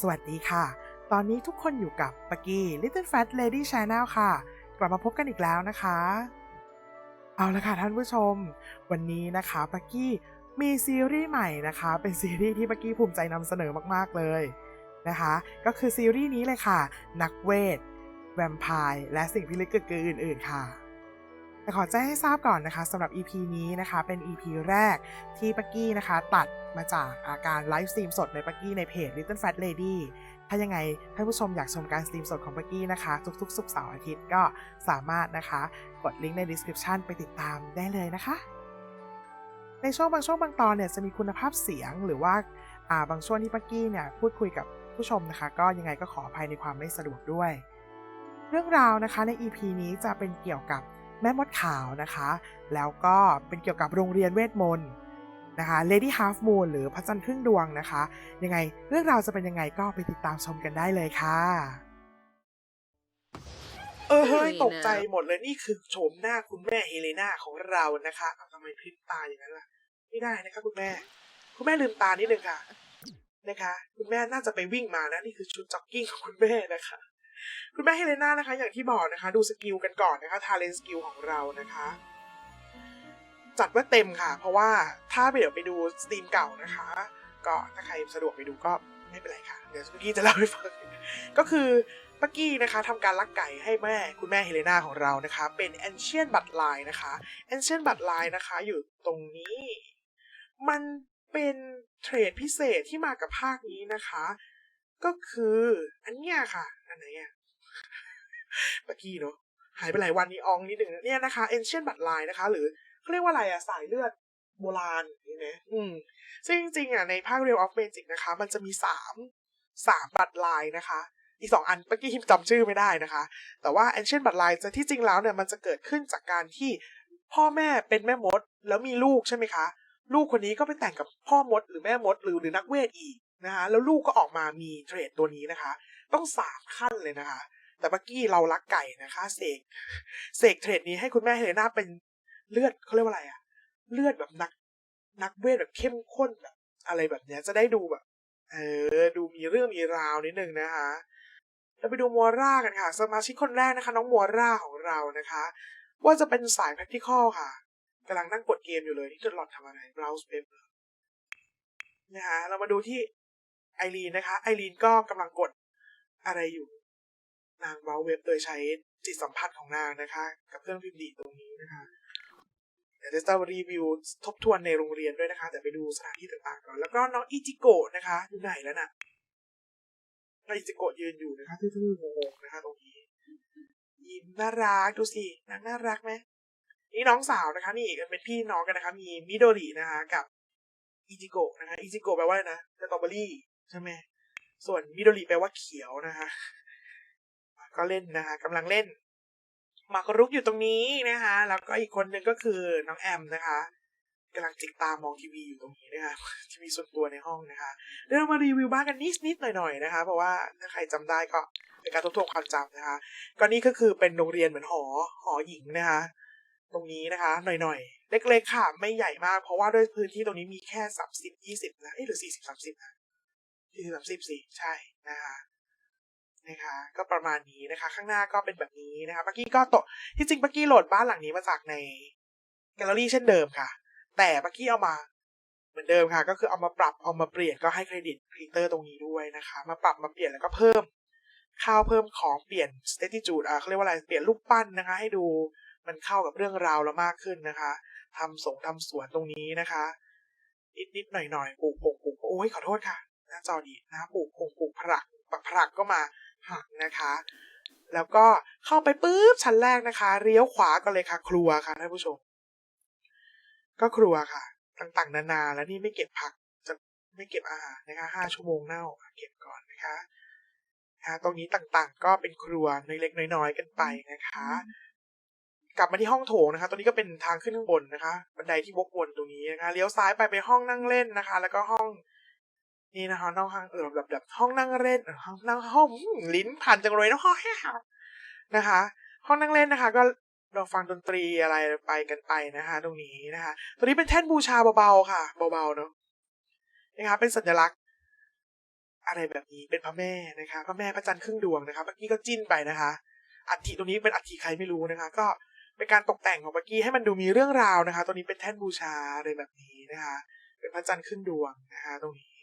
สวัสดีค่ะ ตอนนี้ทุกคนอยู่กับปกกี้ Little Fat Lady Channel ค่ะ กลับมาพบกันอีกแล้วนะคะ เอาละค่ะท่านผู้ชม วันนี้นะคะปกกี้มีซีรีส์ใหม่นะคะ เป็นซีรีส์ที่ปกกี้ภูมิใจนำเสนอมากๆเลยนะคะ ก็คือซีรีส์นี้เลยค่ะ นักเวท แวมไพร์ และสิ่งพิลึกกึกกืออื่น ๆ ค่ะ แต่ขอแจ้งให้ทราบก่อนนะคะสำหรับ EP นี้นะคะเป็น EP แรกที่ปักกี้นะคะตัดมาจากอาการไลฟ์สตรีมสดในปักกี้ในเพจ Little Fat Lady ถ้ายังไงท่านผู้ชมอยากชมการสตรีมสดของปักกี้นะคะ ทุกๆศุกเสาร์อาทิตย์ก็สามารถนะคะกดลิงก์ใน description ไปติดตามได้เลยนะคะ ในช่วงบางช่วงบางตอนเนี่ยจะมีคุณภาพเสียงหรือว่าาบางช่วงที่ปักกี้เนี่ยพูดคุยกับผู้ชมนะคะ ก็ยังไงก็ขออภัยในความไม่สะดวกด้วย เรื่องราวนะคะใน EP นี้จะเป็นเกี่ยวกับ แม่มดขาวนะคะ แล้วก็เป็นเกี่ยวกับโรงเรียนเวทมนต์นะคะ Lady Half Moon หรือพระจันทร์ครึ่งดวงนะคะ ยังไงเรื่องราวจะเป็นยังไงก็ไปติดตามชมกันได้เลยค่ะเออเฮ้ยตกใจหมดเลยนี่คือโฉมหน้าคุณแม่เฮเลนาของเรานะคะเอาทำไมพริบตาอย่างนั้นล่ะ ไม่ได้นะคะคุณแม่ คุณแม่ลืมตานิดนึงค่ะนะคะ คุณแม่น่าจะไปวิ่งมานะนี่คือชุดจ็อกกิ้งของคุณแม่นะคะ คุณแม่เฮเลนานะคะ อย่างที่บอกนะคะ ดูสกิลกันก่อนนะคะทาเลนสกิลของเรานะคะ จัดว่าเต็มค่ะ เพราะว่าถ้าไปเดี๋ยวไปดูสตรีมเก่านะคะ ก็ถ้าใครสะดวกไปดูก็ไม่เป็นไรค่ะ เดี๋ยวเมื่อกี้จะเล่าให้ฟังก็คือปักกี้นะคะทำการลักไก่ให้แม่คุณแม่เฮเลนาของเรานะคะ เป็น Ancient b u t l i n e นะคะ Ancient b u t l i n e นะคะ อยู่ตรงนี้ มันเป็นเทรดพิเศษที่มากับภาคนี้นะคะ ก็คืออันเนี้ยค่ะ อันไหนอะ ปักกี้เนาะหายไปหลายวันนี้อองนิดหนึ่งเนี่ยนะคะ Ancient b u t l i n e นะคะ หรือเขาเรียกว่าอะไรอะสายเลือดโบราณใช่ไหมอืมซึ่งจริงๆอะในภาค Real of Magic นะคะ มันจะมีสามสามบัตรลายนะคะ อีกสองอันเมื่อกี้ทิมจำชื่อไม่ได้นะคะ แต่ว่า Ancient บัตรลายจะที่จริงแล้วเนี่ยมันจะเกิดขึ้นจากการที่พ่อแม่เป็นแม่มด แล้วมีลูกใช่ไหมคะ ลูกคนนี้ก็ไปแต่งกับพ่อมด หรือแม่มด หรือหรือนักเวทอีกนะคะแล้วลูกก็ออกมามีเทรดตัวนี้นะคะ ต้องสามขั้นเลยนะคะ แต่เมื่อกี้เรารักไก่นะคะ เสก เสกเทรดนี้ให้คุณแม่เฮเลนาเป็นเลือดเขาเรียกว่าอะไรอะเลือดแบบนัก นักเวทแบบเข้มข้นแบบอะไรแบบเนี้ยจะได้ดูแบบ เออ ดูมีเรื่องมีราวนิดนึงนะคะเราไปดูมัวร่ากันค่ะ สมาชิกคนแรกนะคะ น้องมัวร่าของเรานะคะ ว่าจะเป็นสาย practical ค่ะกำลังนั่งกดเกมอยู่เลยที่จะหลอดทำอะไร browse web นะคะเรามาดูที่ไอรีนนะคะไอรีนก็กำลังกดอะไรอยู่ นาง browse web โดยใช้จิตสัมผัสของนางนะคะ กับเครื่องพิมพ์ดีตรงนี้นะคะเดี๋ยวจะรีวิวทบทวนในโรงเรียนด้วยนะคะ แต่ไปดูสถานที่ต่างๆก่อนแล้วก็น้องอิจิโกะนะคะ อยู่ไหนแล้วน่ะน้องอิจิโกะยืนอยู่นะคะทื่อๆงงๆนะคะ ตรงนี้ยิ้มน่ารักดูสินางน่ารักไหมนี่น้องสาวนะคะ นี่กันเป็นพี่น้องกันนะคะ มีมิโดรินะคะ กับอิจิโกะนะคะอิจิโกะแปลว่าอะไรนะสตรอเบอรี่ใช่ไหมส่วนมิโดริแปลว่าเขียวนะคะ ก็เล่นนะคะกำลังเล่นมากรุกอยู่ตรงนี้นะคะ แล้วก็อีกคนหนึ่งก็คือน้องแอมนะคะกำลังจิกตามองทีวีอยู่ตรงนี้นะคะทีวีส่วนตัวในห้องนะคะเดี๋ยวเรามารีวิวบ้านกันนิดนิดหน่อยๆนะคะ เพราะว่าถ้าใครจำได้ก็เป็นการทบทวนความจำนะคะก็นี่ก็คือเป็นโรงเรียนเหมือนหอหอหญิงนะคะ ตรงนี้นะคะ หน่อยๆเล็กๆค่ะ ไม่ใหญ่มาก เพราะว่าด้วยพื้นที่ตรงนี้มีแค่สามสิบยี่สิบนะเอ้ยหรือสี่สิบสามสิบนะสี่สิบสามสิบสี่ใช่นะคะ นะคะ ก็ประมาณนี้นะคะ ข้างหน้าก็เป็นแบบนี้นะคะเมื่อกี้ก็ตกที่จริงเมื่อกี้โหลดบ้านหลังนี้มาจากในแกลเลอรี่เช่นเดิมค่ะ แต่เมื่อกี้เอามาเหมือนเดิมค่ะ ก็คือเอามาปรับเอามาเปลี่ยนก็ให้เครดิตครีเตอร์ตรงนี้ด้วยนะคะ มาปรับมาเปลี่ยนแล้วก็เพิ่มข้าวเพิ่มของเปลี่ยนสเตติจูดอะเขาเรียกว่าอะไรเปลี่ยนรูปปั้นนะคะ ให้ดูมันเข้ากับเรื่องราวแล้วมากขึ้นนะคะทำสงทำสวนตรงนี้นะคะ นิดนิดหน่อยหน่อยปลูกปลูกปลูกโอ้ยขอโทษค่ะหน้าจอดีนะปลูกปลูกปลูกผักผักก็มา ผักนะคะ แล้วก็เข้าไปปุ๊บชั้นแรกนะคะเลี้ยวขวาก็เลยค่ะ ครัวค่ะท่านผู้ชม ก็ครัวค่ะ ต่างๆ นานาแล้วนี่ไม่เก็บผักจะไม่เก็บอาหารนะคะห้าชั่วโมงเน่าเก็บก่อนนะคะนะคะตรงนี้ต่างๆ ก็เป็นครัวนเล็กน้อยๆกันไปนะคะ กลับมาที่ห้องโถงนะคะ ตรงนี้ก็เป็นทางขึ้นข้างบนนะคะ บันไดที่วกวนตรงนี้นะคะ เลี้ยวซ้ายไปไปห้องนั่งเล่นนะคะ แล้วก็ห้อง นี่นะคะน้องห้องเออแบบแบบห้องนั่งเล่นห้องนั่งห้องลิ้นพันจังเลยนะห้องนะคะ ห้องนั่งเล่นนะคะ ก็เราฟังดนตรีอะไรไปกันไปนะคะ ตรงนี้นะคะตัวนี้เป็นแท่นบูชาเบาๆค่ะเบาๆเนาะนะคะเป็นสัญลักษณ์ อะไรแบบนี้เป็นพระแม่นะคะ พระแม่พระจันทร์ครึ่งดวงนะคะเมื่อกี้ก็จิ้นไปนะคะอัฐิตรงนี้เป็นอัฐิใครไม่รู้นะคะ ก็เป็นการตกแต่งของเมื่อกี้ให้มันดูมีเรื่องราวนะคะตัวนี้เป็นแท่นบูชาอะไรแบบนี้นะคะ เป็นพระจันทร์ครึ่งดวงนะคะ ตรงนี้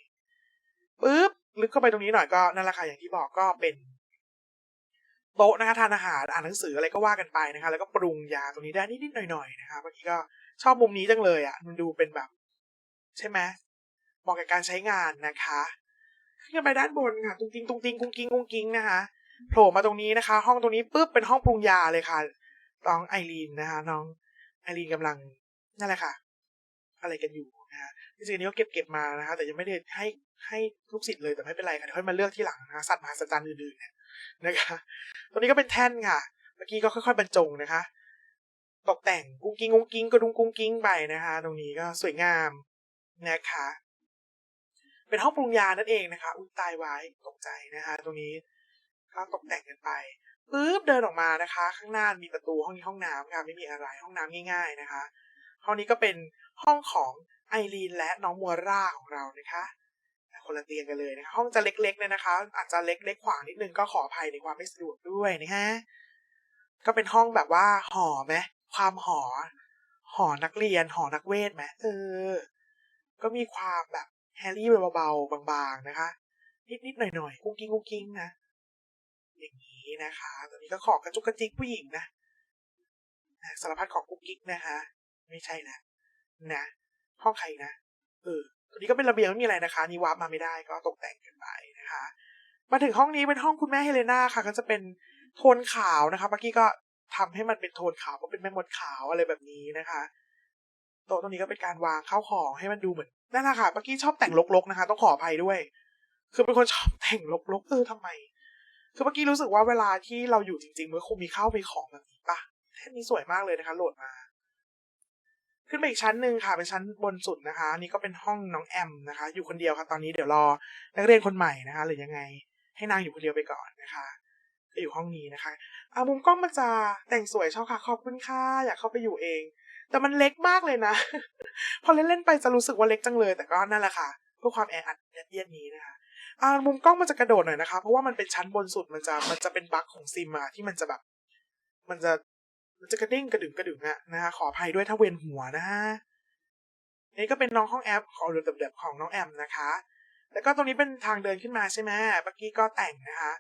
ปึ๊บลึกเข้าไปตรงนี้หน่อยก็นั่นแหละค่ะอย่างที่บอกก็เป็นโต๊ะนะคะทานอาหารอ่านหนังสืออะไรก็ว่ากันไปนะคะ แล้วก็ปรุงยาตรงนี้ได้นิดๆหน่อยๆนะคะเมื่อกี้ก็ชอบมุมนี้จังเลยอะมันดูเป็นแบบ ใช่ไหมเหมาะกับการใช้งานนะคะขึ้นไปด้านบนค่ะตุ้งติงตุ้งติงกุ้งกิ้งกุ้งกิ้งนะคะโผล่มาตรงนี้นะคะ ห้องตรงนี้ปุ๊บเป็นห้องปรุงยาเลยค่ะน้องไอรีนนะคะ น้องไอรีนกำลังนั่นแหละค่ะ อะไรกันอยู่ จริงๆนี้ก็เก็บเก็บมานะคะแต่ยังไม่ได้ให้ให้ลูกศิษย์เลยแต่ไม่เป็นไรค่ะเดี๋ยวค่อยมาเลือกที่หลังนะคะสัตว์มหัศจรรย์อื่นๆเนี่ยนะคะตัวนี้ก็เป็นแท่นค่ะ เมื่อกี้ก็ค่อยๆบรรจงนะคะ ตกแต่งกุ้งกิ้งกุ้งกิ้งกระดุงกุ้งกิ้งไปนะคะ ตรงนี้ก็สวยงามนะคะ เป็นห้องปรุงยานั่นเองนะคะ อุ้ยตายไว้ตกใจนะคะ ตรงนี้ก็ตกแต่งกันไปปึ๊บเดินออกมานะคะ ข้างหน้ามีประตูห้องนี้ห้องน้ำค่ะไม่มีอะไรห้องน้ำง่าย ๆนะคะ ห้องนี้ก็เป็นห้องของ ไอรีนและน้องมัวร่าของเรานะคะคนละเตียงกันเลยนะคะห้องจะเล็กๆเลยนะคะ อาจจะเล็กๆขวางนิดนึงก็ขออภัยในความไม่สะดวกด้วยนะฮะก็เป็นห้องแบบว่าหอไหมความหอ หอนักเรียนหอนักเวทไหมเออ ก็มีความแบบแฮร์รี่เบาๆบางๆนะคะ นิดๆหน่อยๆกุ้งกิ้งกุ้งกิ้งนะอย่างนี้นะคะตอนนี้ก็ขอกระจุกกระจิกผู้หญิงนะนะสารพัดของกุ๊กกิ๊กนะคะ ไม่ใช่นะนะ ห้องใครนะเออตัวนี้ก็เป็นระเบียงไม่มีอะไรนะคะ นี่วาร์ปมาไม่ได้ก็ตกแต่งกันไปนะคะ มาถึงห้องนี้เป็นห้องคุณแม่เฮเลนาค่ะ ก็จะเป็นโทนขาวนะคะเมื่อกี้ก็ทำให้มันเป็นโทนขาวก็เป็นแม่มดขาวอะไรแบบนี้นะคะโต๊ะตรงนี้ก็เป็นการวางข้าวของให้มันดูเหมือนนั่นแหละค่ะเมื่อกี้ชอบแต่งลกๆนะคะ ต้องขออภัยด้วย คือเป็นคนชอบแต่งลกๆเออทำไม คือเมื่อกี้รู้สึกว่าเวลาที่เราอยู่จริงๆมันคงมีข้าวมีของแบบนี้ปะแท่นนี้สวยมากเลยนะคะ โหลดมา ขึ้นไปอีกชั้นหนึ่งค่ะเป็นชั้นบนสุดนะคะอันนี่ก็เป็นห้องน้องแอมนะคะ อยู่คนเดียวค่ะตอนนี้เดี๋ยวรอนักเรียนคนใหม่นะคะ หรือยังไง ให้นางอยู่คนเดียวไปก่อนนะคะก็อยู่ห้องนี้นะคะอ่ามุมกล้องมันจะแต่งสวยชอบค่ะ ขอบคุณค่ะอยากเข้าไปอยู่เอง แต่มันเล็กมากเลยนะ พอเล่นๆไปจะรู้สึกว่าเล็กจังเลย แต่ก็นั่นแหละค่ะเพื่อความแออัดยัดเยียดนี้นะคะอ่ามุมกล้องมันจะกระโดดหน่อยนะคะ เพราะว่ามันเป็นชั้นบนสุดมันจะมันจะเป็นบั๊กของซิมอะที่มันจะแบบ มันจะ จะกระเด้งกระดึงกระดึงอะนะคะขออภัยด้วยถ้าเวียนหัวนะฮะนี่ก็เป็นน้องห้องแอปของเดือบๆของน้องแอมนะคะ แล้วก็ตรงนี้เป็นทางเดินขึ้นมาใช่ไหมเมื่อกี้ก็แต่งนะคะ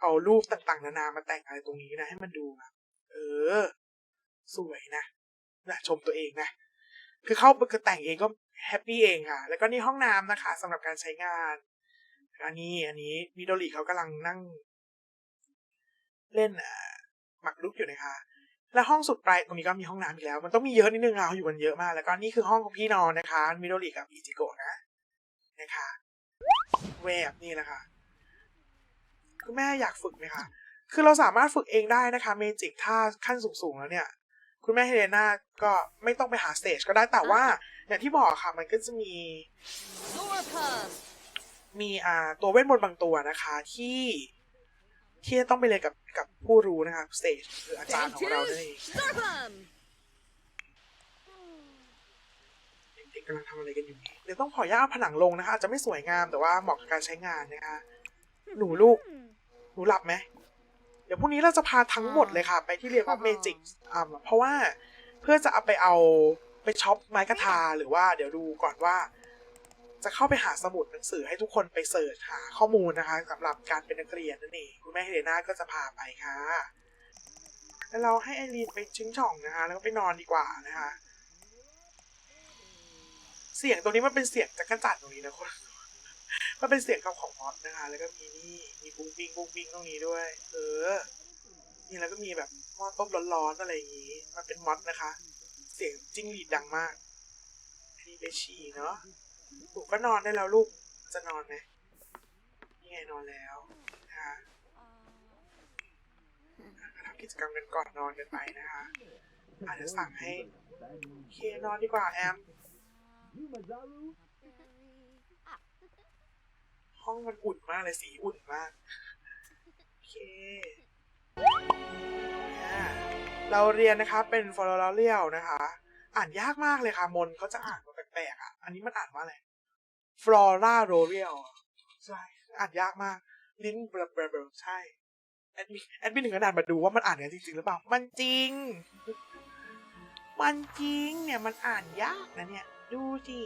เอารูปต่างๆ นานามาแต่งอะไรตรงนี้นะ ให้มันดูแบบเออ สวยนะนะชมตัวเองนะ คือเข้าคือแต่งเองก็แฮปปี้เองค่ะ แล้วก็นี่ห้องน้ำนะคะสำหรับการใช้งาน อันนี้อันนี้มิโดริเขากำลังนั่ง เล่นอ่าหมักลุกอยู่นะคะ แล้วห้องสุดปลายตรงนี้ก็มีห้องน้ำอีกแล้ว มันต้องมีเยอะนิดนึงอะเขาอยู่กันเยอะมาก แล้วก็นี่คือห้องของพี่นอนนะคะมิโดริกับอิจิโกะนะนะคะแวบนี่แหละค่ะคุณแม่อยากฝึกไหมคะคือเราสามารถฝึกเองได้นะคะเมจิกถ้าขั้นสูงๆแล้วเนี่ย คุณแม่เฮเลนาก็ไม่ต้องไปหาสเตจก็ได้แต่ว่า อย่างที่บอกค่ะมันก็จะมี Zorpus! มีอ่าตัวเวทมนต์บางตัวนะคะ ที่ ที่จะต้องไปเรียนกับกับผู้รู้นะคะสเตจคืออาจารย์ของเรานั่นเอง Zorpum! เด็กๆกำลังทำอะไรกันอยู่ เดี๋ยวต้องขอย่าเอาผนังลงนะคะอาจจะไม่สวยงามแต่ว่าเหมาะกับการใช้งานนะคะหนูลูก หนูหลับไหมเดี๋ยวพรุ่งนี้เราจะพาทั้งหมดเลยค่ะ ไปที่เรียกว่าเมจิกอ่าเพราะว่าเพื่อจะเอาไปเอาไปช็อปไม้กระทาหรือว่าเดี๋ยวดูก่อนว่า จะเข้าไปหาสมุดหนังสือให้ทุกคนไปเสิร์ชหาข้อมูลนะคะสำหรับการเป็นนักเรียนนั่นเองคุณแม่เฮเลนาก็จะพาไปค่ะ แล้วเราให้ไอรีนไปชิงช่องนะคะ แล้วก็ไปนอนดีกว่านะคะ เสียงตรงนี้มันเป็นเสียงจักรจั่นตรงนี้นะคนมันเป็นเสียงของของมอสนะคะ แล้วก็มีนี่มีบุ้งบิงบุ้งบิงตรงนี้ด้วย เออ นี่แล้วก็มีแบบหม้อต้มร้อนๆอะไรอย่างนี้ มันเป็นมอสนะคะ เสียงจิ้งหรีดดังมากอันนี้ไปฉี่เนาะ หนูก็นอนได้แล้วลูก จะนอนไหมนี่ไงนอนแล้วนะคะทำกิจกรรมกันก่อนนอนกันไปนะคะอาจจะสั่งให้เคนอนดีกว่าแอม ห้องมันอุ่นมากเลยสีอุ่นมาก โอเคเราเรียนนะคะเป็นฟลอเรียลนะคะ อ่านยากมากเลยค่ะ มนเขาจะอ่านมาแปลกๆอะ อันนี้มันอ่านว่าอะไรฟลอราโรเรียลใช่อ่านยากมาก ลิ้นเบลเบลอเบลอใช่แอดมินแอดมินถึงขนาดมาดูว่ามันอ่านกันจริงๆหรือเปล่า มันจริง มันจริงเนี่ยมันอ่านยากนะเนี่ย ดูสิ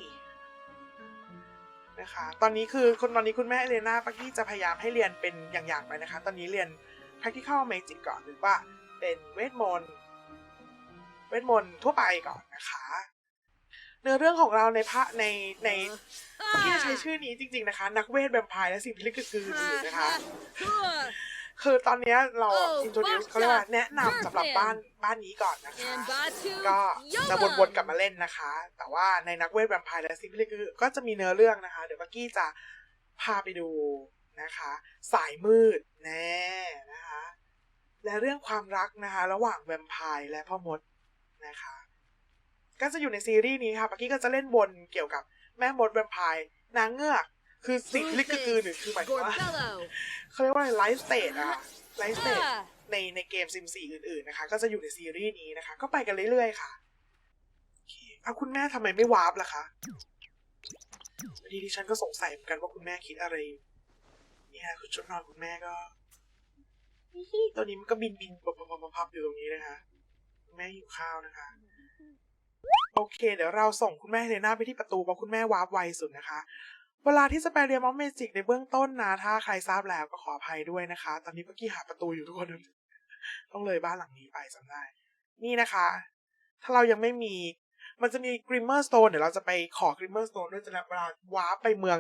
นะคะ ตอนนี้คือคนตอนนี้คุณแม่เอเลนาปักกี้จะพยายามให้เรียนเป็นอย่างๆไปนะคะ ตอนนี้เรียน practical magic ก่อนหรือว่าเป็นเวทมนต์เวทมนต์ทั่วไปก่อนนะคะ เนื้อเรื่องของเราในพระในในที่จะใช้ชื่อนี้จริง ๆนะคะ นักเวทแวมไพร์และสิ่งที่ลึกคืออื่นๆนะคะคือตอนเนี้ยเราโอ้อินโทรดิว Fox เขาเรียกว่า Shot แนะนำสำหรับ Birdman บ้านบ้านนี้ก่อนนะคะ And Batu ก็จะ Yoma วนๆกลับมาเล่นนะคะ แต่ว่าในนักเวทแวมไพร์และสิ่งที่ลึกคือก็จะมีเนื้อเรื่องนะคะ เดี๋ยวบักกี้จะพาไปดูนะคะ สายมืดแน่นะคะ และเรื่องความรักนะคะ ระหว่างแวมไพร์และพ่อมดนะคะ ก็จะอยู่ในซีรีส์นี้ค่ะปักกี้ก็จะเล่นบนเกี่ยวกับแม่มดแวมไพร์นางเงือกคือสิ่งที่ลึกคือหนึ่งคือหมายถึงว่าเขาเรียกว่าไลฟ์สเตจอะไลฟ์สเตจในในเกมซิมซีอื่นๆนะคะ ก็จะอยู่ในซีรีส์นี้นะคะ ก็ไปกันเรื่อยๆค่ะโอเคอาคุณแม่ทำไมไม่วาร์ปล่ะคะบางทีดิฉันก็สงสัยเหมือนกันว่าคุณแม่คิดอะไรเนี่ยคุณชุดนอนคุณแม่ก็ตัวนี้มันก็บินบินปับปับปับปับอยู่ตรงนี้นะคะ แม่หิวข้าวนะคะ โอเค เดี๋ยวเราส่งคุณแม่เฮเลน่าไปที่ประตูเพราะคุณแม่วาร์ปไวสุดนะคะ เวลาที่จะไปเรียนมอมเมจิกในเบื้องต้นนะถ้าใครทราบแล้วก็ขออภัยด้วยนะคะ ตอนนี้เมื่อกี้หาประตูอยู่ทุกคน ต้องเลยบ้านหลังนี้ไปจำได้ นี่นะคะ ถ้าเรายังไม่มีมันจะมีกริมเมอร์สโตนเดี๋ยวเราจะไปขอกริมเมอร์สโตนด้วยจะเวลาวาร์ปไปเมือง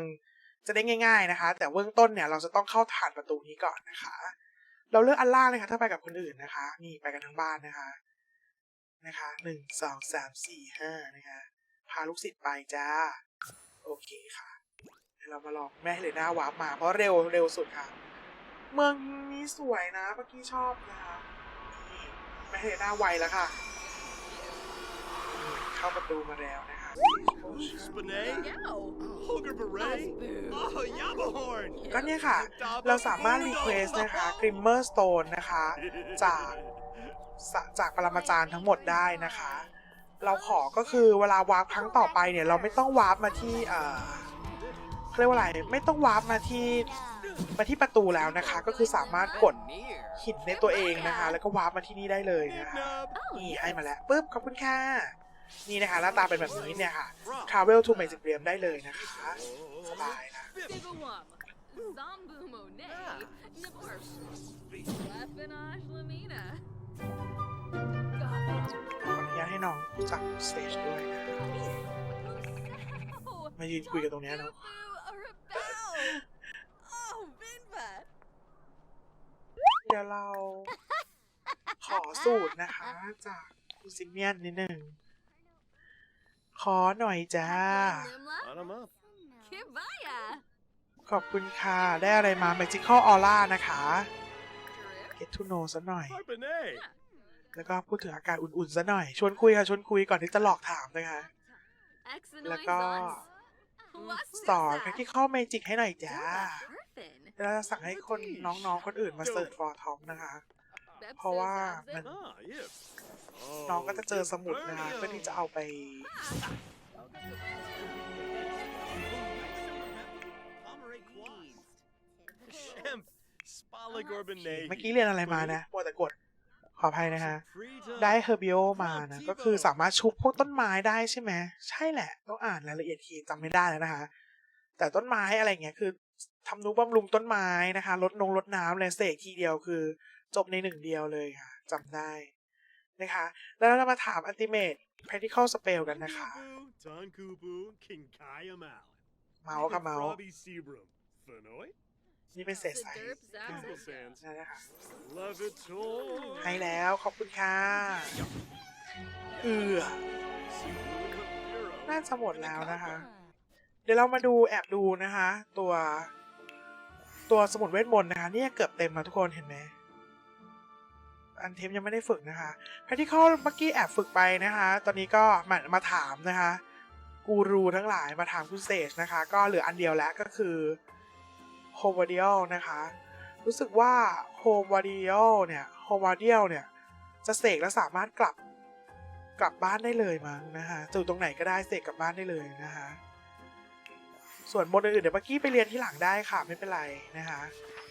จะได้ง่าย ๆนะคะ แต่เบื้องต้นเนี่ยเราจะต้องเข้าผ่านประตูนี้ก่อนนะคะ เราเลือกอันล่างเลยค่ะถ้าไปกับคนอื่นนะคะ นี่ไปกันทั้งบ้านนะคะ นะคะหนึ่งสองสามสี่ห้านะคะพาลูกศิษย์ไปจ้า โอเคค่ะเดี๋ยวเรามาลองแม่เลน่าวาร์ปมา เพราะเร็วเร็วสุดค่ะ เมืองนี้สวยนะเมื่อกี้ชอบนะคะนี่แม่เลน่าไวแล้วค่ะ เข้าประตูมาแล้วนะคะ Spinay? Yo Ogre Beret? Oh, Yabahorn! ก็เนี่ยค่ะ เราสามารถรีเควสนะคะกริมเมอร์สโตนนะคะ จากสะจากปรมาจารย์ทั้งหมดได้นะคะ เราขอก็คือเวลาวาร์ปครั้งต่อไปเนี่ย เราไม่ต้องวาร์ปมาที่เอ่อเขาเรียกว่าอะไร ไม่ต้องวาร์ปมาที่มาที่ประตูแล้วนะคะ ก็คือสามารถกดหินในตัวเองนะคะ แล้วก็วาร์ปมาที่นี่ได้เลยนะคะ Nub. นี่ให้มาแล้วปุ๊บขอบคุณค่ะ นี่นะคะหน้าตาเป็นแบบนี้เนี่ยค่ะ Travel to Magic Realm ได้เลยนะคะ สบายนะ Zambu Monet Lefinash Lamina ขออนุญาตให้น้องจับสเตจด้วยนะ มายืนคุยกันตรงเนี้ยเนะ Oh, Vinva เดี๋ยวเราขอสูตรนะคะ จากคุณซิเมียนนิดหนึ่ง ขอหน่อยจ้า ขอบคุณค่ะ ได้อะไรมา Magical Aura นะคะ Get to know ซะหน่อย แล้วก็พูดถึงอาการอุ่นๆซะหน่อย ชวนคุยค่ะ ชวนคุยก่อนที่จะหลอกถามนะคะ แล้วก็สอน Practical Magic ให้หน่อยจ้าเดี๋ยวจะสั่งให้คนน้องๆ คนอื่นมาเสิร์ช for Tom นะคะ เพราะว่ามัน น้องก็จะเจอสมุดนะคะเพื่อที่จะเอาไป Shemp. Spala Gorbanet. เมื่อกี้เรียนอะไรมานะมัวแต่กดขออภัยนะคะ ได้เฮอร์บิโอมานะ ก็คือสามารถชุบพวกต้นไม้ได้ใช่ไหม ใช่แหละ ต้องอ่านรายละเอียดทีจำไม่ได้แล้วนะคะ แต่ต้นไม้อะไรเงี้ยคือทำนุบำรุงต้นไม้นะคะลดนงลดน้ำเลยเสกทีเดียวคือ จบในหนึ่งเดียวเลยค่ะจำได้ นะคะ แล้วเรามาถามอันติเมต practical spell กันนะคะ Tonkubu, Kinkaya Mal. เมาส์ค่ะเมาส์ Frobby Sebrum. Fenoy? นี่เป็นเศษใส Tinkle Sands. นั่นนะคะ Love it all. ให้แล้วขอบคุณค่ะเอือน่าจะหมดแล้วนะคะ เดี๋ยวเรามาดูแอบดูนะคะ ตัว ตัวสมุดเวทมนต์นะคะเนี่ยเกือบเต็มแล้วทุกคนเห็นไหม อันเทมยังไม่ได้ฝึกนะคะ practical เมื่อกี้แอบฝึกไปนะคะ ตอนนี้ก็มามาถามนะคะกูรูทั้งหลายมาถามคุณเซจนะคะ ก็เหลืออันเดียวแล้วก็คือ h o v a d i a l นะคะ รู้สึกว่า h o v a d i a l เนี่ย h o v a d i a l เนี่ย จะเสกแล้วสามารถกลับกลับบ้านได้เลยมั้งนะคะอยู่ตรงไหนก็ได้เสกกลับบ้านได้เลยนะคะ ส่วนมนต์อื่นๆเดี๋ยวเมื่อกี้ไปเรียนที่หลังได้ค่ะไม่เป็นไรนะคะ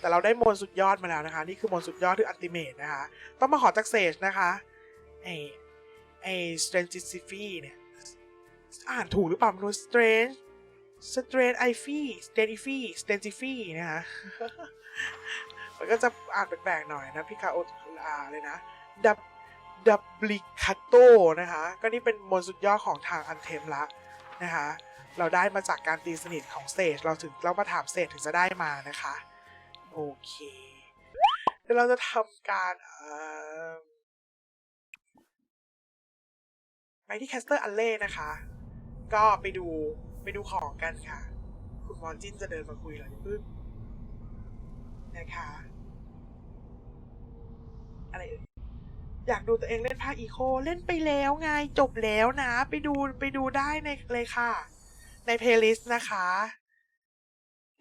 แต่เราได้มนสุดยอดมาแล้วนะคะ นี่คือมนสุดยอดคืออัลติเมทนะคะ ต้องมาขอจากเซจนะคะไอไอ strange เนี่ย อ่านถูกหรือเปล่าไม่รู้ strange strange i f y strange i f y strange i f y นะคะมันก็จะอ่านแปลกๆหน่อยนะพิคาโออาเลยนะดับดับลิคาโตนะคะ ก็นี่เป็นมนสุดยอดของทางอันเทมละนะคะ เราได้มาจากการตีสนิทของเซจเราถึงเรามาถามเซจถึงจะได้มานะคะ โอเคเดี๋ยวเราจะทำการไปที่แคสเตอร์อัลเล่นะคะ ก็ไปดูไปดูของกันค่ะ คุณมอนจินจะเดินมาคุยเรอพึ่งนะคะอะไรเอ่ยอยากดูตัวเองเล่นภาคอีโคเล่นไปแล้วไงจบแล้วนะ ไปดูไปดูได้ในเลยค่ะ ในเพลย์ลิสต์นะคะ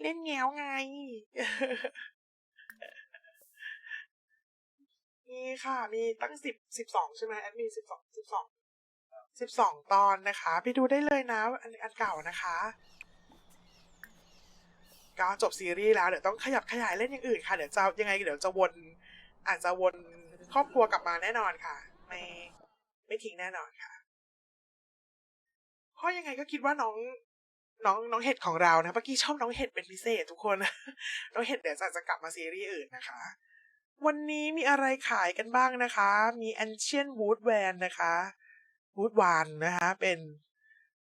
เล่นแง้วไง นี่ค่ะ มีตั้งสิบสิบสองใช่ไหมแอดมีสิบสองสิบสองสิบสองตอนนะคะ ไปดูได้เลยนะ อันอันเก่านะคะ ก็จบซีรีส์แล้ว เดี๋ยวต้องขยับขยายเล่นอย่างอื่นค่ะ เดี๋ยวจะยังไงเดี๋ยวจะวน อาจจะวนครอบครัวกลับมาแน่นอนค่ะ ไม่ไม่ทิ้งแน่นอนค่ะเพราะยังไงก็คิดว่าน้อง น้องน้องเห็ดของเรานะเมื่อกี้ชอบน้องเห็ดเป็นพิเศษทุกคน น้องเห็ดเดี๋ยวจะจะกลับมาซีรีส์อื่นนะคะ วันนี้มีอะไรขายกันบ้างนะคะ มี Ancient Wood Van นะคะ Wood Van นะคะเป็น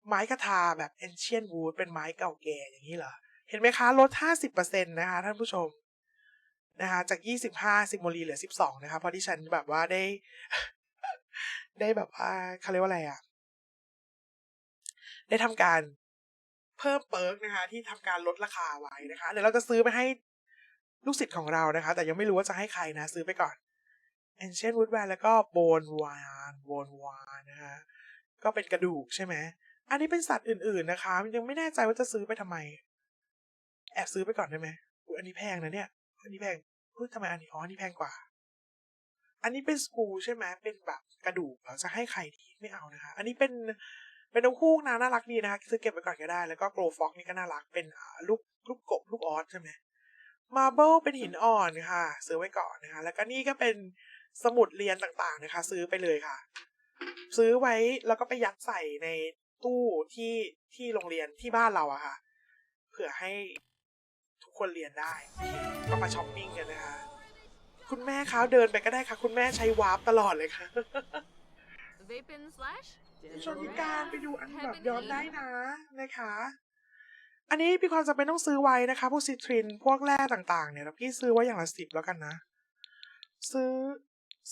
ไม้คาทาแบบ Ancient Wood เป็นไม้เก่าแก่อย่างนี้เหรอ เห็นไหมคะ ลด 50%นะคะท่านผู้ชมนะคะจาก 25 ซิโมลีเหลือ 12 นะคะเพราะที่ฉันแบบว่าได้ ได้แบบว่าเขาเรียกว่าอะไรอะได้ทำการ เพิ่มเปิร์กนะคะ ที่ทำการลดราคาไว้นะคะ เดี๋ยวเราจะซื้อไปให้ลูกศิษย์ของเรานะคะ แต่ยังไม่รู้ว่าจะให้ใครนะ ซื้อไปก่อน Ancient Wood Van แล้วก็ Bone Wine Bone Wine นะคะก็เป็นกระดูกใช่ไหม อันนี้เป็นสัตว์อื่นๆนะคะยังไม่แน่ใจว่าจะซื้อไปทำไม แอบซื้อไปก่อนได้ไหมอุ๊ยอันนี้แพงนะเนี่ย อันนี้แพงพูดทำไมอันนี้อ๋ออันนี้แพงกว่า อันนี้เป็นสกูใช่ไหมเป็นแบบกระดูกเรอจะให้ใครดีไม่เอานะคะ อันนี้เป็น เป็นนกฮูกนะน่ารักดีนะคะซื้อเก็บไว้ก่อนก็ได้ แล้วก็โกลฟ็อกนี่ก็น่ารักเป็นลูกลูกกบลูกออสใช่ไหมมาเบิลเป็นหินอ่อนค่ะ ซื้อไว้ก่อนนะคะ แล้วก็นี่ก็เป็นสมุดเรียนต่างๆนะคะ ซื้อไปเลยค่ะ ซื้อไว้แล้วก็ไปยัดใส่ในตู้ที่ที่โรงเรียนที่บ้านเราอะค่ะเผื่อให้ทุกคนเรียนได้ ก็มาช้อปปิ้งกันนะคะ คุณแม่คะเดินไปก็ได้ค่ะ คุณแม่ใช้วาร์ปตลอดเลยค่ะ Vaping slash? ชนพิการไปดูอันแบบย้อนได้นะนะคะ อันนี้พี่ความจำเป็นต้องซื้อไว้นะคะ พวกซิตรินพวกแร่ต่างๆเนี่ยแล้วพี่ซื้อไว้อย่างละสิบแล้วกันนะ ซื้อ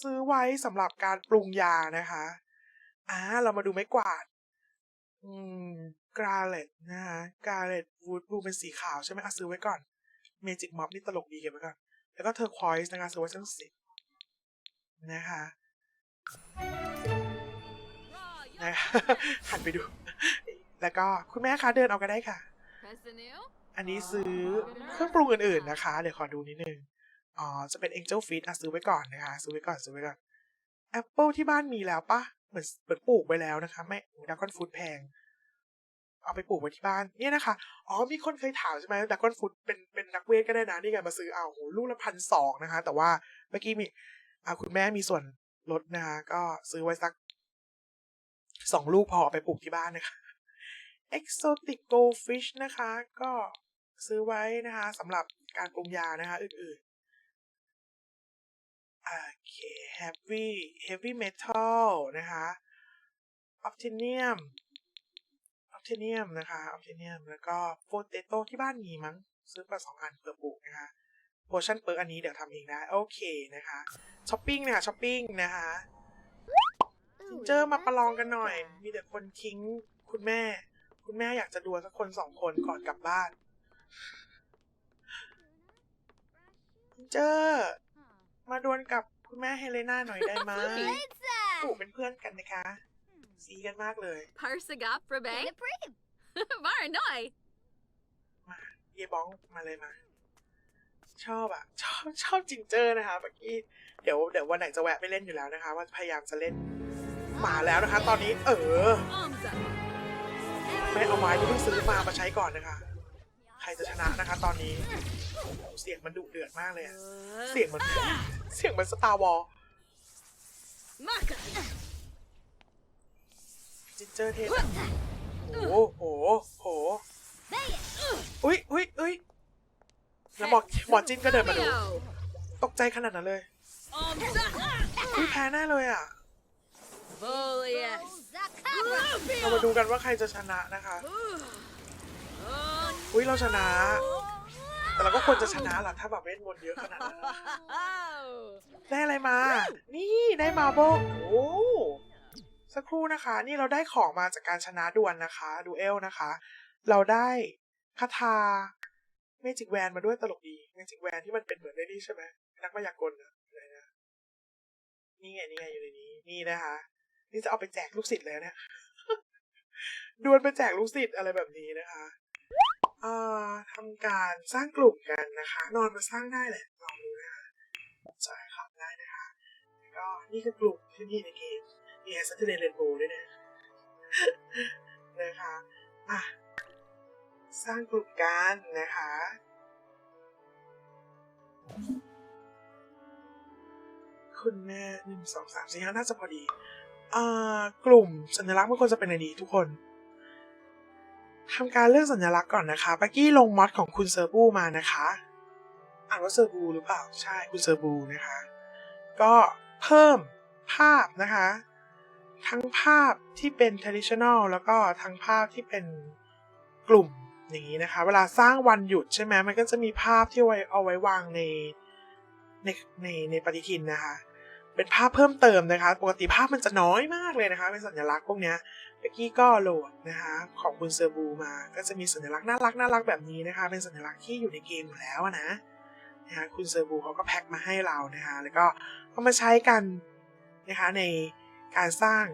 ซื้อไว้สำหรับการปรุงยานะคะอ่าเรามาดูไม้กวาด อืมกราเลตนะคะกราเลตวูดบลูเป็นสีขาวใช่ไหมอะซื้อไว้ก่อนเมจิกม็อบนี่ตลกดีเก็บไว้ก่อนแล้วก็เทอร์ควอยส์นะคะซื้อไว้สักสิบนะคะ Raw, นะคะ หันไปดู แล้วก็คุณแม่คะเดินเอาก็ได้ค่ะ Press the new? อันนี้ซื้อเครื่องปรุงอื่นๆนะคะ เดี๋ยวขอดูนิดนึง อ๋อ จะเป็น Angel Feed อะซื้อไว้ก่อนนะคะ ซื้อไว้ก่อนซื้อไว้ก่อน Apple ที่บ้านมีแล้วปะเหมือนเหมือนปลูกไว้แล้วนะคะ ไม่ดักกอนฟูดแพง เอาไปปลูกไว้ที่บ้าน เนี่ยนะคะ อ๋อ มีคนเคยถามใช่ไหมดักกอนฟูดเป็นเป็นนักเวทก็ได้นะนี่ไงมาซื้อเอาโหลูกละพันสองนะคะ แต่ว่าเมื่อกี้มีอ่าคุณแม่มีส่วนลดนะคะก็ซื้อไว้สัก สองลูกพอไปปลูกที่บ้านนะคะ Exotic Goldfish นะคะ ก็ซื้อไว้นะคะสำหรับการปรุงยานะคะอื่นๆ โอเค Heavy Heavy Metal นะคะ Optinium Optinium นะคะ Optinium แล้วก็ Potato ที่บ้านมีมั้ง ซื้อมาสองอันเพื่อปลูกนะคะ Potion Perk อันนี้เดี๋ยวทำเองได้ โอเคนะคะช้อปปิ้งนะคะช้อปปิ้งนะคะ จินเจอร์มาประลองกันหน่อย มีแต่คนทิ้งคุณแม่ คุณแม่อยากจะดวลสักคนสองคนก่อนกลับบ้านจินเจอร์มาดวลกับคุณแม่เฮเลนาหน่อยได้ไหมปู่เป็นเพื่อนกันนะคะสีกันมากเลย Parsagap for Bay? Varanoi! มาเยบองมาเลยมาชอบอะชอบชอบจินเจอร์นะคะเมื่อกี้เดี๋ยวเดี๋ยววันไหนจะแวะไปเล่นอยู่แล้วนะคะ ว่าพยายามจะเล่น มาแล้วนะคะ ตอนนี้ เออ Arms up! ไม่เอาไม้ที่เพิ่งซื้อมามาใช้ก่อนนะคะ ใครจะชนะนะคะ ตอนนี้ เสียงมันดุเดือดมากเลยอะเสียงมัน เสียงมันสตาร์วอลจินเจอร์เทสโอ้โหโอ้โหอุ้ยอุ้ยอุ้ยแล้วหมอหมอจินก็เดินมาดู ตกใจขนาดนั้นเลยอุ้ยแพ้แน่เลยอะ เรามาดูกันว่าใครจะชนะนะคะอุ้ยเราชนะ แต่เราก็ควรจะชนะล่ะถ้าแบบเวทมนต์เยอะขนาดนั้นได้อะไรมา นี่ได้มาโบโอ้สักครู่นะคะ นี่เราได้ของมาจากการชนะดวลนะคะ ดูเอลนะคะ เราได้คาถาเมจิกแวนมาด้วยตลกดีเมจิกแวนที่มันเป็นเหมือนในนี่ใช่ไหมนักมายากลอะไรนะนี่ไงนี่ไงอยู่ในนี้ นี่นะคะ นี่จะเอาไปแจกลูกศิษย์เลยเนี่ยดวลไปแจกลูกศิษย์อะไรแบบนี้นะคะอ่าทำการสร้างกลุ่มกันนะคะ นอนมาสร้างได้แหละลองดูนะคะใช่ครับได้นะคะแล้วก็นี่คือกลุ่มที่มีในเกมมีแอสเซทเดนเรนโบด้วยนะนะคะอะสร้างกลุ่มกันนะคะคุณแม่หนึ่งสองสามสี่ห้าน่าจะพอดี กลุ่มสัญลักษณ์มันควรจะเป็นอะไรดีทุกคนทำการเลือกสัญลักษณ์ก่อนนะคะปักกี้ลงมอดของคุณเซอร์บูมานะคะ อ่านว่าเซอร์บูหรือเปล่า ใช่คุณเซอร์บูนะคะ ก็เพิ่มภาพนะคะ ทั้งภาพที่เป็น traditional แล้วก็ทั้งภาพที่เป็นกลุ่มอย่างนี้นะคะ เวลาสร้างวันหยุดใช่ไหมมันก็จะมีภาพที่ไว้เอาไว้วางในในในในปฏิทินนะคะ เป็นภาพเพิ่มเติมนะคะ ปกติภาพมันจะน้อยมากเลยนะคะ เป็นสัญลักษณ์พวกเนี้ยเมื่อกี้ก็โหลดนะคะของคุณเซอร์บูมา ก็จะมีสัญลักษณ์น่ารักน่ารักแบบนี้นะคะ เป็นสัญลักษณ์ที่อยู่ในเกมอยู่แล้วนะนะคะคุณเซอร์บูเขาก็แพ็คมาให้เรานะคะ แล้วก็เอามาใช้กันนะคะในการสร้าง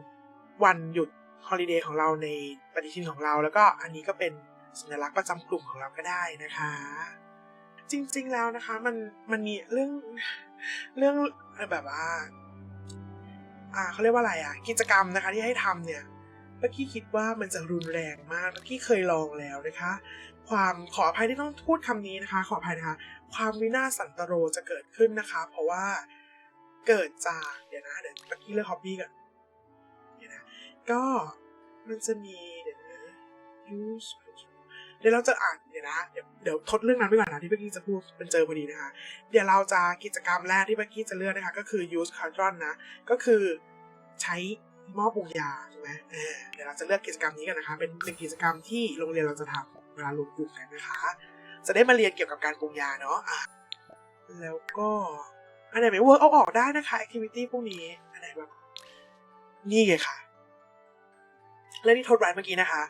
วันหยุดฮอลิเดย์ของเราในปฏิทินของเรา แล้วก็อันนี้ก็เป็นสัญลักษณ์ประจำกลุ่มของเราก็ได้นะคะ จริงๆแล้วนะคะมันมันมีเรื่อง เรื่องแบบว่า อ่าเขาเรียกว่าอะไรอะ กิจกรรมนะคะที่ให้ทำเนี่ยเมื่อกี้คิดว่ามันจะรุนแรงมากเมื่อกี้เคยลองแล้วนะคะ ความขออภัยที่ต้องพูดคำนี้นะคะ ขออภัยนะคะ ความวินาศสันตโรจะเกิดขึ้นนะคะ เพราะว่าเกิดจากเดี๋ยวนะเดี๋ยวเมื่อกี้เลือกฮอบบี้ก่อนเดี๋ยวนะก็มันจะมีเดี๋ยวนะ use เดี๋ยวเราจะอ่านเดี๋ยวนะ เดี๋ยวทดเรื่องนั้นไปก่อนนะที่เมื่อกี้จะพูดเป็นเจอพอดีนะคะ เดี๋ยวเราจะกิจกรรมแรกที่เมื่อกี้จะเลือกนะคะ ก็คือ use cardron นะ ก็คือใช้หม้อปรุงยาถูกไหมเดี๋ยวเราจะเลือกกิจกรรมนี้กันนะคะ เป็นหนึ่งกิจกรรมที่โรงเรียนเราจะทำเวลารวมกลุ่มกันนะคะ จะได้มาเรียนเกี่ยวกับการปรุงยาเนาะแล้วก็อันไหนไม่ work เอาออกได้นะคะ activity พวกนี้อันไหนแบบนี่ไงค่ะเรื่องที่ทดไว้เมื่อกี้นะคะ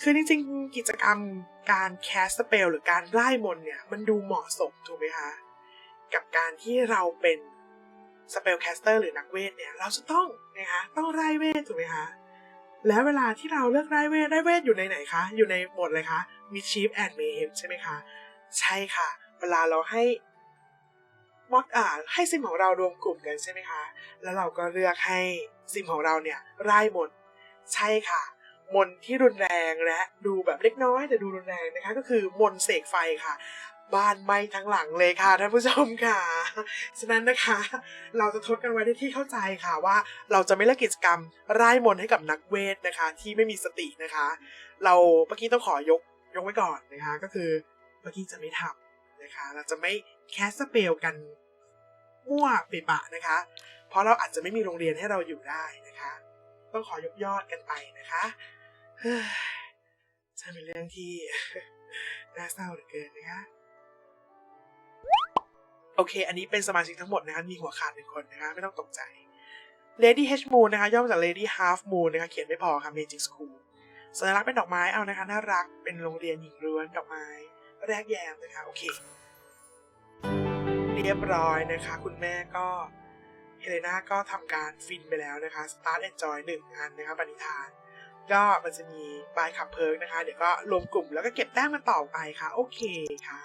คือจริงๆ กิจกรรมการแคสสเปลหรือการไล่มนเนี่ยมันดูเหมาะสมถูกไหมคะ กับการที่เราเป็นสเปลแคสเตอร์หรือนักเวทเนี่ย เราจะต้องนะคะต้องไล่เวทถูกไหมคะแล้วเวลาที่เราเลือกไล่เวทไล่เวทอยู่ในไหนคะ อยู่ในหมดเลยคะมีชีฟแอนด์เมเฮมใช่ไหมคะ ใช่ค่ะ เวลาเราให้มอดอ่าให้ซิมของเรารวมกลุ่มกันใช่ไหมคะ แล้วเราก็เลือกให้ซิมของเราเนี่ยไล่มนใช่ค่ะ มนที่รุนแรงและดูแบบเล็กน้อยแต่ดูรุนแรงนะคะก็คือมนเสกไฟค่ะ บ้านไหม้ทั้งหลังเลยค่ะท่านผู้ชมค่ะฉะนั้นนะคะ เราจะทดกันไว้ในที่เข้าใจค่ะว่า เราจะไม่เล่นกิจกรรมร่ายมนให้กับนักเวทนะคะ ที่ไม่มีสตินะคะ เราเมื่อกี้ต้องขอยกยกไว้ก่อนนะคะ ก็คือเมื่อกี้จะไม่ทำนะคะ เราจะไม่แคสสเปลกันมั่วเปะปะนะคะ เพราะเราอาจจะไม่มีโรงเรียนให้เราอยู่ได้นะคะ ต้องขอยกยอดกันไปนะคะ จะเป็นเรื่องที่น่าเศร้าเหลือเกินนะคะโอเค อันนี้เป็นสมาชิกทั้งหมดนะคะมีหัวขาดหนึ่งคนนะคะไม่ต้องตกใจ Lady H Moon นะคะย่อมาจาก Lady Half Moon นะคะเขียนไม่พอค่ะ Magic School สัญลักษณ์เป็นดอกไม้เอานะคะน่ารักเป็นโรงเรียนหญิงล้วนดอกไม้ แรกแยมนะคะโอเค เรียบร้อยนะคะ คุณแม่ก็เฮเลนาก็ทำการฟินไปแล้วนะคะ Start Enjoy หนึ่งอันนะคะปณิธาน ก็มันจะมีบายขับเพิร์กนะคะ เดี๋ยวก็รวมกลุ่มแล้วก็เก็บแต้มมันต่อไปค่ะ โอเคค่ะ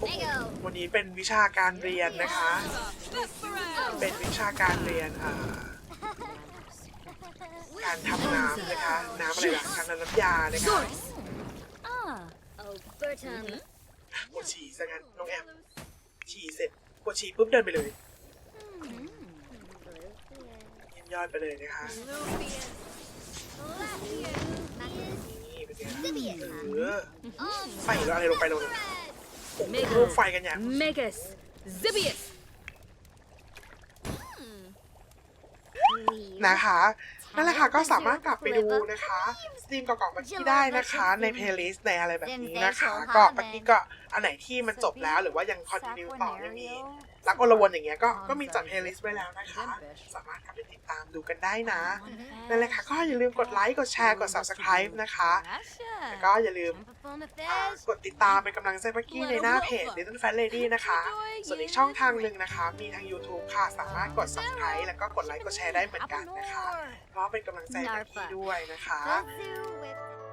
โอ้โหวันนี้เป็นวิชาการเรียนนะคะ เป็นวิชาการเรียนอ่าการทำน้ำนะคะ น้ำอะไรล่ะการทำน้ำยานะคะ Ah. Albertan. ปวดฉี่ซะงั้นน้องแอมฉี่เสร็จปวดฉี่ปุ๊บเดินไปเลยเยอดไปเลยนะคะ นี่เป็นไงล่ะเออใส่อะไรลงไปลงเลยโอ้โห Mega ลูกไฟกันอย่าง Megas. Zibius. นะคะนั่นแหละค่ะก็สามารถกลับไปดูนะคะสตรีมเก่าๆมื่อกี้ได้นะคะ ในเพลย์ลิสต์ในอะไรแบบนี้นะคะ ก็เมื่อกี้ก็อันไหนที่มันจบแล้วหรือว่ายังคอนติเนียต่อยังมี รักโอลวนอย่างเงี้ยก็ก็มีจัดเพลย์ลิสต์ไว้แล้วนะคะ สามารถกลับไปติดตามดูกันได้นะนั่นแหละค่ะก็อย่าลืมกดไลค์กดแชร์กด subscribe นะคะแล้วก็อย่าลืมอ่ากดติดตามเป็นกำลังใจเมื่อกี้ในหน้าเพจ Little Fat Lady นะคะ ส่วนอีกช่องทางหนึ่งนะคะ มีทาง YouTube ค่ะ สามารถกด subscribe แล้วก็กดไลค์กดแชร์ได้เหมือนกันนะคะ เพราะเป็นกำลังใจเมื่อกี้ด้วยนะคะ Bazoo